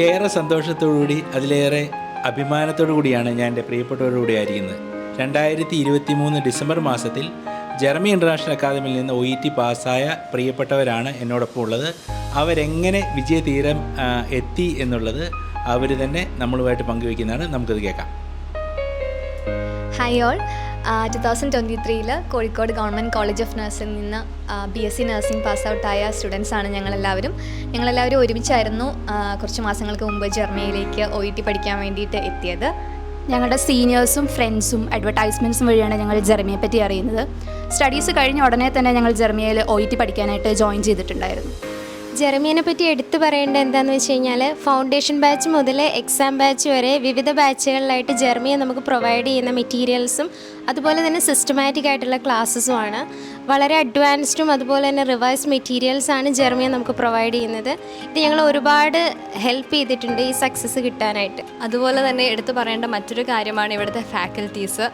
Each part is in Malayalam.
ഏറെ സന്തോഷത്തോടുകൂടി അതിലേറെ അഭിമാനത്തോടു കൂടിയാണ് ഞാൻ എന്റെ പ്രിയപ്പെട്ടവരോടുകൂടി ആയിരിക്കുന്നത്. രണ്ടായിരത്തി ഇരുപത്തി മൂന്ന് ഡിസംബർ മാസത്തിൽ ജർമ്മി ഇന്റർനാഷണൽ അക്കാദമിയിൽ നിന്ന് ഒ ഇ ടി പാസ്സായ പ്രിയപ്പെട്ടവരാണ് എന്നോടൊപ്പം ഉള്ളത്. അവരെങ്ങനെ വിജയതീരം എത്തി എന്നുള്ളത് അവർ തന്നെ നമ്മളുമായിട്ട് പങ്കുവയ്ക്കുന്നതാണ്. നമുക്കത് കേൾക്കാം. Hi all two thousand twenty ത്രീയിൽ കോഴിക്കോട് ഗവൺമെന്റ് കോളേജ് ഓഫ് നഴ്സിംഗിൽ നിന്ന് B S C nursing pass ഔട്ടായ സ്റ്റുഡൻസാണ് ഞങ്ങളെല്ലാവരും. ഞങ്ങളെല്ലാവരും ഒരുമിച്ചായിരുന്നു കുറച്ച് മാസങ്ങൾക്ക് മുമ്പ് ജർമ്മനിയിലേക്ക് ഒ ഇ ടി പഠിക്കാൻ വേണ്ടിയിട്ട് എത്തിയത്. ഞങ്ങളുടെ സീനിയേഴ്സും ഫ്രണ്ട്സും അഡ്വർടൈസ്മെന്റ്സും വഴിയാണ് ഞങ്ങൾ ജർമ്മിയെ പറ്റി അറിയുന്നത്. സ്റ്റഡീസ് കഴിഞ്ഞ ഉടനെ തന്നെ ഞങ്ങൾ ജർമ്മനിയിൽ ഒ ഇ ടി പഠിക്കാനായിട്ട് ജോയിൻ ചെയ്തിട്ടുണ്ടായിരുന്നു. ജെറമിയനെ പറ്റി എടുത്തു പറയേണ്ടത് എന്താണെന്ന് വെച്ച് കഴിഞ്ഞാൽ ഫൗണ്ടേഷൻ ബാച്ച് മുതൽ എക്സാം ബാച്ച് വരെ വിവിധ ബാച്ചുകളിലായിട്ട് ജെർമിയ നമുക്ക് പ്രൊവൈഡ് ചെയ്യുന്ന മെറ്റീരിയൽസും അതുപോലെ തന്നെ സിസ്റ്റമാറ്റിക് ആയിട്ടുള്ള ക്ലാസ്സസുമാണ് വളരെ അഡ്വാൻസ്ഡും അതുപോലെ തന്നെ റിവൈസ് മെറ്റീരിയൽസ് ആണ് ജെർമിയ നമുക്ക് പ്രൊവൈഡ് ചെയ്യുന്നത്. ഇത് ഞങ്ങൾ ഒരുപാട് ഹെൽപ്പ് ചെയ്തിട്ടുണ്ട് ഈ സക്സസ് കിട്ടാനായിട്ട്. അതുപോലെ തന്നെ എടുത്തു പറയേണ്ട മറ്റൊരു കാര്യമാണ് ഇവിടുത്തെ faculties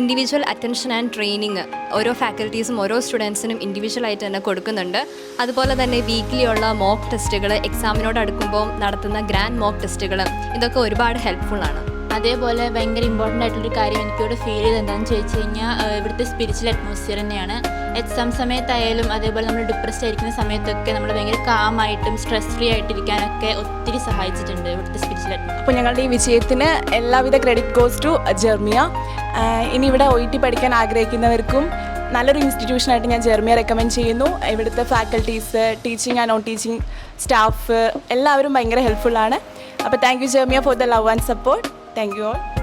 individual attention and training ഓരോ ഫാക്കൽറ്റീസും ഓരോ സ്റ്റുഡൻസിനും ഇൻഡിവിജ്വൽ ആയിട്ട് തന്നെ കൊടുക്കുന്നുണ്ട്. അതുപോലെ തന്നെ വീക്ക്ലി ഉള്ള മോക്ക് ടെസ്റ്റുകൾ എക്സാമിനോട് അടുക്കുമ്പോൾ നടത്തുന്ന ഗ്രാൻഡ് മോക്ക് ടെസ്റ്റുകൾ ഇതൊക്കെ ഒരുപാട് ഹെൽപ്ഫുൾ ആണ്. അതേപോലെ ഭയങ്കര ഇമ്പോർട്ടന്റ് ആയിട്ടുള്ളൊരു കാര്യം എനിക്കിവിടെ ഫീൽ ചെയ്ത് എന്താണെന്ന് ചോദിച്ചു കഴിഞ്ഞാൽ ഇവിടുത്തെ സ്പിരിച്വൽ അറ്റ്മോസ്ഫിയർ തന്നെയാണ്. എക്സാം സമയത്തായാലും അതേപോലെ നമ്മൾ ഡിപ്രസ്ഡ് ആയിരിക്കുന്ന സമയത്തൊക്കെ നമ്മൾ ഭയങ്കര കാമായിട്ടും സ്ട്രെസ് ഫ്രീ ആയിട്ടിരിക്കാനൊക്കെ ഒത്തിരി സഹായിച്ചിട്ടുണ്ട് ഇവിടുത്തെ സ്പിരിച്വൽ അപ്പോൾ ഞങ്ങളുടെ ഈ വിജയത്തിന് എല്ലാവിധ ക്രെഡിറ്റ് ഗോസ് ടു ജെർമിയ. ഇനി ഇവിടെ ഒ ടി പഠിക്കാൻ ആഗ്രഹിക്കുന്നവർക്കും നല്ലൊരു ഇൻസ്റ്റിറ്റ്യൂഷനായിട്ട് ഞാൻ ജെർമിയ റെക്കമെൻഡ് ചെയ്യുന്നു. ഇവിടുത്തെ faculties teaching and non teaching staff എല്ലാവരും ഭയങ്കര ഹെൽപ്ഫുള്ളാണ് അപ്പോൾ thank you Jeremiah for the love and support thank you all